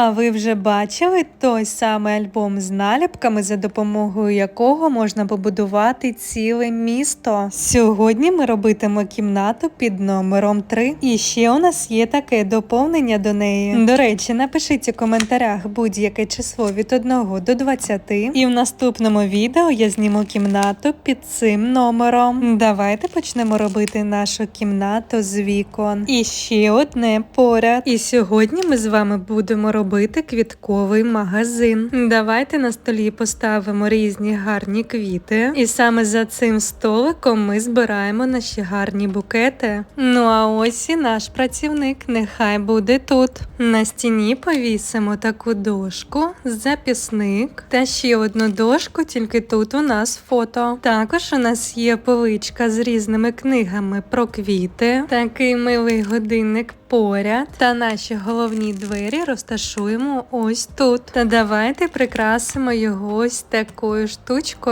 А ви вже бачили той самий альбом з наліпками, за допомогою якого можна побудувати ціле місто? Сьогодні ми робитимо кімнату під номером 3. І ще у нас є таке доповнення до неї. До речі, напишіть у коментарях будь-яке число від 1 до 20. І в наступному відео я зніму кімнату під цим номером. Давайте почнемо робити нашу кімнату з вікон. І ще одне поряд. І сьогодні ми з вами будемо робити квітковий магазин. Давайте на столі поставимо різні гарні квіти. І саме за цим столиком ми збираємо наші гарні букети. Ну а ось і наш працівник. Нехай буде тут. На стіні повісимо таку дошку, записник та ще одну дошку, тільки тут у нас фото. Також у нас є поличка з різними книгами про квіти, такий милий годинник поряд. Та наші головні двері розташуємо ось тут. Та давайте прикрасимо його ось такою штучкою.